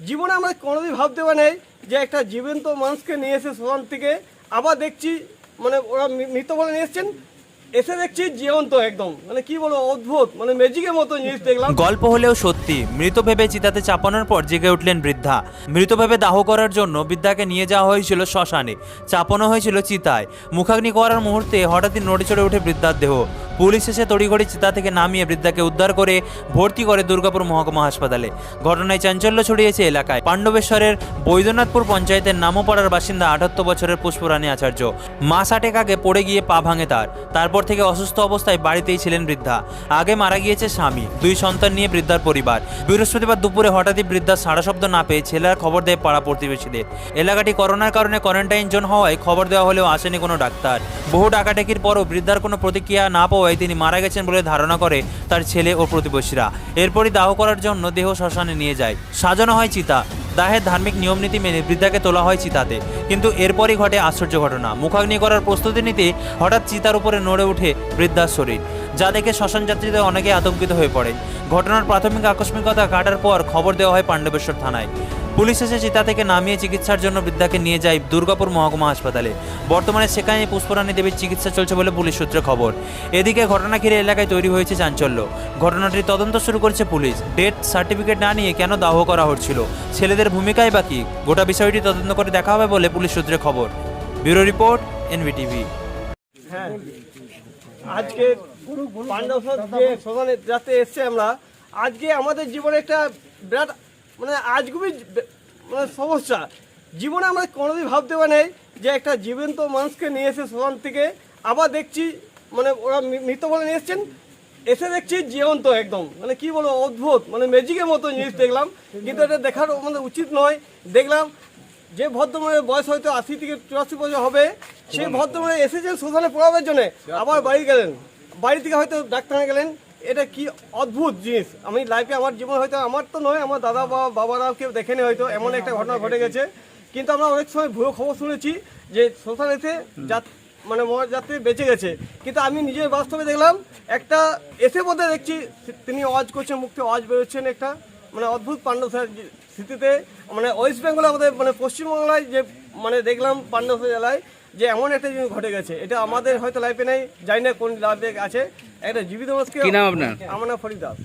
জীবনে আমরা কোনোদিন ভাবতে পারি যে একটা জীবন্ত মানুষকে নিয়ে এসে শ্মশান থেকে আবার দেখছি মানে ওরা মৃত বলে নিয়ে এসছেন। এসে দেখছি জীবন্ত একদম। মানে কি বলব, অদ্ভুত। মানে ম্যাজিকের মতো জিনিস দেখলাম। গল্প হলেও সত্যি, মৃত ভেবে চিতাতে চাপানোর পর জেগে উঠলেন বৃদ্ধা। মৃত ভেবে দাহ করার জন্য বৃদ্ধাকে নিয়ে যাওয়া হয়েছিল শ্মশানে। চাপানো হয়েছিল চিতায়। মুখাগ্নি করার মুহূর্তে হঠাৎই নড়ে চড়ে ওঠে বৃদ্ধার দেহ। পুলিশ এসে তড়িঘড়ি চিতা থেকে নামিয়ে বৃদ্ধাকে উদ্ধার করে ভর্তি করে দুর্গাপুর মহকুমা হাসপাতালে। ঘটনায় চাঞ্চল্য ছড়িয়েছে এলাকায়। পাণ্ডবেশ্বরের বৈদ্যনাথপুর পঞ্চায়েতের নামোপাড়ার বাসিন্দা আটাত্তর বছরের পুষ্পরানী আচার্য। মাস আটেক আগে পড়ে গিয়ে পা ভাঙে তার। তারপর থেকে অসুস্থ অবস্থায় বাড়িতেই ছিলেন বৃদ্ধা। আগে মারা গিয়েছে স্বামী, দুই সন্তান নিয়ে বৃদ্ধার পরিবার। বৃহস্পতিবার দুপুরে হঠাৎই বৃদ্ধার সাড়া শব্দ না পেয়ে ছেলেরা খবর দেয় পাড়া প্রতিবেশীদের। এলাকাটি করোনার কারণে কোয়ারেন্টাইন জোন হওয়ায় খবর দেওয়া হলেও আসেনি কোনো ডাক্তার। বহু ডাকাডাকির পরও বৃদ্ধার কোনো প্রতিক্রিয়া না পাওয়ায় তিনি মারা গেছেন বলে ধারণা করে তার ছেলে ও প্রতিবেশীরা। এরপরই দাহ করার জন্য দেহ শ্মশানে নিয়ে যায়। সাজানো হয় চিতা। দাহের ধার্মিক নিয়মনীতি মেনে বৃদ্ধাকে তোলা হয় চিতাতে। কিন্তু এরপরই ঘটে আশ্চর্য ঘটনা। মুখাগ্নি করার প্রস্তুতি নিতে হঠাৎ চিতার উপরে নড়ে ওঠে বৃদ্ধার শরীর, যা দেখে শ্মশানযাত্রীদের অনেকে আতঙ্কিত হয়ে পড়ে ঘটনার প্রাথমিক আকস্মিকতা কাটার পর খবর দেওয়া হয় পাণ্ডবেশ্বর থানায়। পুলিশ এসে চিতা থেকে নামিয়ে চিকিৎসার জন্য বৃদ্ধাকে নিয়ে যায় দুর্গাপুর মহকুমা হাসপাতালে। বর্তমানে সেখানে পুষ্পরানী দেবীর চিকিৎসা চলছে বলে পুলিশ সূত্রে খবর। এদিকে ঘটনা ঘিরে এলাকায় তৈরি হয়েছে চাঞ্চল্য। ঘটনাটির তদন্ত শুরু করেছে পুলিশ। ডেথ সার্টিফিকেট না নিয়ে কেন দাহ করা হচ্ছিল? ছেলেদের ভূমিকায় বা কি? গোটা বিষয়টি তদন্ত করে দেখা হবে বলে পুলিশ সূত্রে খবর। ব্যুরো রিপোর্ট এনভিটিভি হ্যাঁ আজকে পাণ্ডব যে যাতে এসছে আমরা, আজকে আমাদের জীবনে একটা বিরাট মানে আজ খুবই মানে সমস্যা। জীবনে আমরা কোনোদিন ভাবতে পারি যে একটা জীবন্ত মানুষকে নিয়ে এসে শ্মশান থেকে আবার দেখছি মানে ওরা মৃত বলে নিয়ে এসছেন, এসে দেখছি জীবন্ত একদম। মানে কি বলব, অদ্ভুত। মানে ম্যাজিকের মতো জিনিস দেখলাম, কিন্তু এটা দেখার আমাদের উচিত নয়। দেখলাম যে ভদ্রমহিলার বয়স হয়তো আশি থেকে চুরাশি বছর হবে, সেই ভদ্রমহিলা এসেছেন শ্মশানে পড়াবার জন্য, আবার বাড়ি গেলেন। বাড়ি থেকে হয়তো ডাক্তারে গেলেন এটা কি অদ্ভুত জিনিস? আমি লাইফে আমার জীবন হয়তো আমার তো নয়, আমার দাদা বা বাবারাও কেউ দেখেনি হয়তো, এমন একটা ঘটনা ঘটে গেছে। কিন্তু আমরা অনেক সময় ভুয়ো খবর শুনেছি যে শ্মশানেতে যাত- মানে মহার যাত্রী বেঁচে গেছে। কিন্তু আমি নিজের বাস্তবে দেখলাম, একটা এসে মধ্যে দেখছি, তিনি আওয়াজ করছেন, মুক্তি আওয়াজ বেরোচ্ছেন একটা মানে অদ্ভুত পাণ্ডব স্যার যে স্মৃতিতে। মানে ওয়েস্ট বেঙ্গলে আমাদের মানে পশ্চিমবাংলায় যে মানে দেখলাম পাণ্ডব জেলায় যে এমন একটা জিনিস ঘটে গেছে এটা আমাদের হয়তো লাইফে নেই জানি না কোন লাইফে আছে। একটা জীবিত মানুষকে কি নাম আপনার? আমার নাম ফরিদ দাস।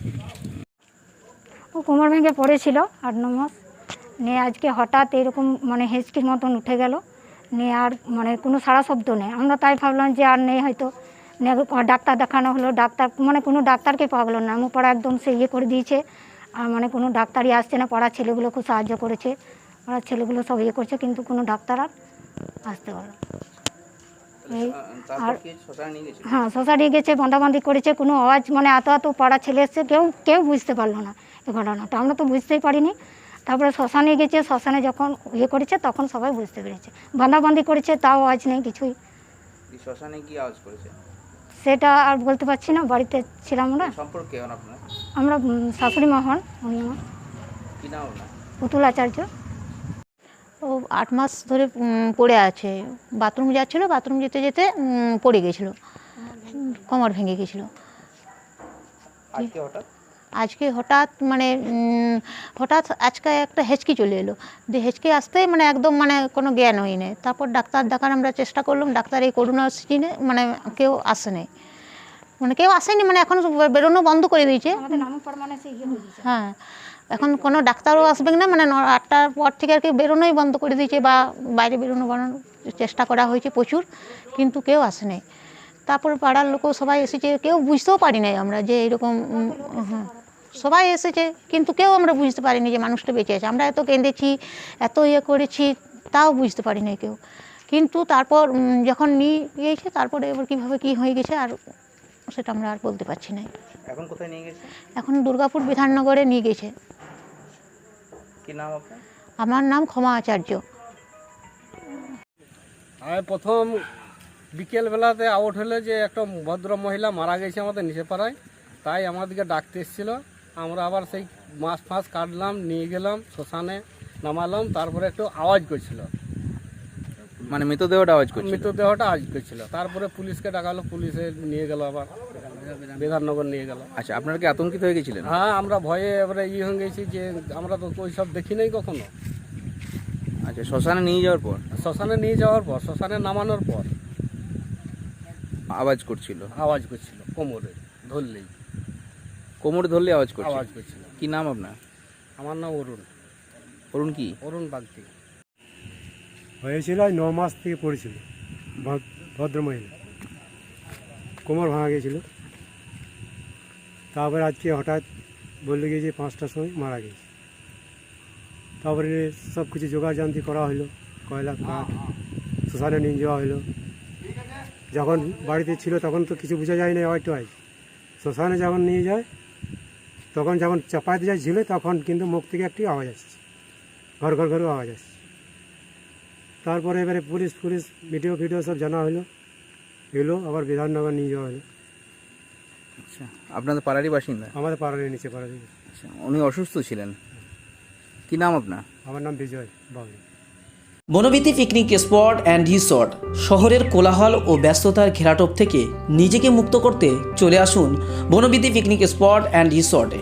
ও কোমর ভেঙে পড়েছিল আট ন মাস। নিয়ে আজকে হঠাৎ এরকম মানে হেঁচকির মতন উঠে গেল। নিয়ে আর মানে কোনো সারা শব্দ নেই। আমরা তাই ভাবলাম যে আর নেই হয়তো। নিয়ে ডাক্তার দেখানো হলো ডাক্তার মানে কোনো ডাক্তারকে পাওয়া গেলো না। আমার পাড়া একদম সে ইয়ে করে দিয়েছে। আর মানে কোনো ডাক্তারই আসছে না। পাড়ার ছেলেগুলো খুব সাহায্য করেছে। পাড়ার ছেলেগুলো সব ইয়ে করছে কিন্তু কোনো ডাক্তার আর আসতে। এই আর হ্যাঁ সোসাইটি গেছে বাঁধাবাঁধি করেছে কোনো আওয়াজ মানে এত এত পাড়া ছেলে এসছে কেউ কেউ বুঝতে পারল না এই ঘটনাটা। আমরা তো বুঝতেই পারিনি। তারপরে শ্মশানে গেছে শ্মশানে যখন ইয়ে করেছে তখন সবাই বুঝতে পেরেছে। বাঁধাবাঁধি করেছে তাও আওয়াজ নেই কিছুই। শ্মশানে কি আওয়াজ করেছে? সেটা আর বলতে পারছি না বাড়িতে ছিলাম না। সম্পর্কে আমরা শাশুড়ি মা হন উনি আমার পুতুল আচার্য। ও আট মাস ধরে পড়ে আছে। বাথরুম যাচ্ছিল বাথরুম যেতে যেতে পড়ে গেছিল। কোমর ভেঙে গেছিল। আজকে হঠাৎ? আজকে হঠাৎ মানে হঠাৎ আজকে একটা হেঁচকি চলে এলো। যে হেঁচকি আসতেই মানে একদম মানে কোনো জ্ঞান হয়ে নেই তারপর ডাক্তার দেখার আমরা চেষ্টা করলাম ডাক্তার এই করোনা সিজনে মানে কেউ আসেনি মানে কেউ আসেনি মানে এখন বেরোনো বন্ধ করে দিয়েছে। আমাদের নাম সে ইয়ে হয়ে গেছে। হ্যাঁ। এখন কোনো ডাক্তারও আসবে না মানে আটটার পর থেকে আর কি বেরোনোই বন্ধ করে দিয়েছে বা বাইরে বেরোনো বানানোর চেষ্টা করা হয়েছে প্রচুর কিন্তু কেউ আসেনি তারপর পাড়ার লোকও সবাই এসেছে কেউ বুঝতেও পারি নাই আমরা যে এরকম হ্যাঁ সবাই এসেছে কিন্তু কেউ আমরা বুঝতে পারিনি যে মানুষটা বেঁচে আছে। আমরা এত কেঁদেছি এত ইয়ে করেছি তাও বুঝতে পারি নাই কেউ। কিন্তু তারপর যখন নিয়ে গিয়েছে তারপরে এবার কীভাবে কী হয়ে গেছে আর সেটা আমরা আর বলতে পারছি না এখন কোথায় নিয়ে গেছে? এখন দুর্গাপুর বিধাননগরে নিয়ে গেছে। কি নাম আপনার? আমার নাম ক্ষমা আচার্য। আমি প্রথম বিকেলবেলাতে আউট হলে যে একটা ভদ্র মহিলা মারা গেছে আমাদের নিচে পাড়ায় তাই আমাদেরকে ডাকতে এসেছিল। আমরা আবার সেই মাছ ফাঁস কাটলাম নিয়ে গেলাম শ্মশানে নামালাম তারপরে একটু আওয়াজ করছিল। মানে মৃতদেহটা আওয়াজ করছে মৃতদেহটা আওয়াজ করছিল। তারপরে পুলিশকে ডাকালো পুলিশে নিয়ে গেল আবার। বিধাননগর নিয়ে গেল। আচ্ছা আপনারা কি আতঙ্কিত হয়ে গেছিলেন? হ্যাঁ আমরা ভয়ে এবারে ইয়ে হয়ে গেছি যে আমরা তো ওই সব দেখি নাই কখনো। আচ্ছা শ্মশানে নিয়ে যাওয়ার পর? শ্মশানে নিয়ে যাওয়ার পর শ্মশানে নামানোর পর আওয়াজ করছিল? আওয়াজ করছিল কোমরে ধরলেই। কোমরে ধরলে আওয়াজ করছিল? আওয়াজ করছিল। কি নাম আপনার? আমার নাম অরুণ। অরুণ কি? অরুণ বাগদি হয়েছিল আজ ন মাস থেকে পড়েছিল ভদ- ভদ্রমহিলা। কোমর ভাঙা গেছিল। তারপরে আজকে হঠাৎ বললে গিয়ে যে পাঁচটার সময় মারা গেছে। তারপরে সব কিছু জোগাড় জান্তি করা হলো, কয়লা কাঠ শ্মশানে নিয়ে যাওয়া হলো। যখন বাড়িতে ছিল তখন তো কিছু বোঝা যায় না হয়তো আজ শ্মশানে যখন নিয়ে যায়, তখন যখন চাপাইতে যায় ঝিলে তখন কিন্তু মুখ থেকে একটি আওয়াজ আসছে। ঘর ঘর ঘর আওয়াজ আসছে। তারপরে এবারে পুলিশ পুলিশ ভিডিও ফিডিও সব জানা হলো। এলো আবার বিধাননগর নিয়ে যাওয়া হলো। আচ্ছা আপনাদের পাড়ারই বাসিন্দা? আমাদের পাড়ার নিচে পাড়ার আচ্ছা উনি অসুস্থ ছিলেন? কি নাম আপনার? আমার নাম Bijoy Babu. Bonbithi picnic spot and resort শহরের কোলাহল ও ব্যস্ততার ঘেরাটোপ থেকে নিজেকে মুক্ত করতে চলে আসুন বনবিতি পিকনিক স্পট অ্যান্ড রিসর্টে।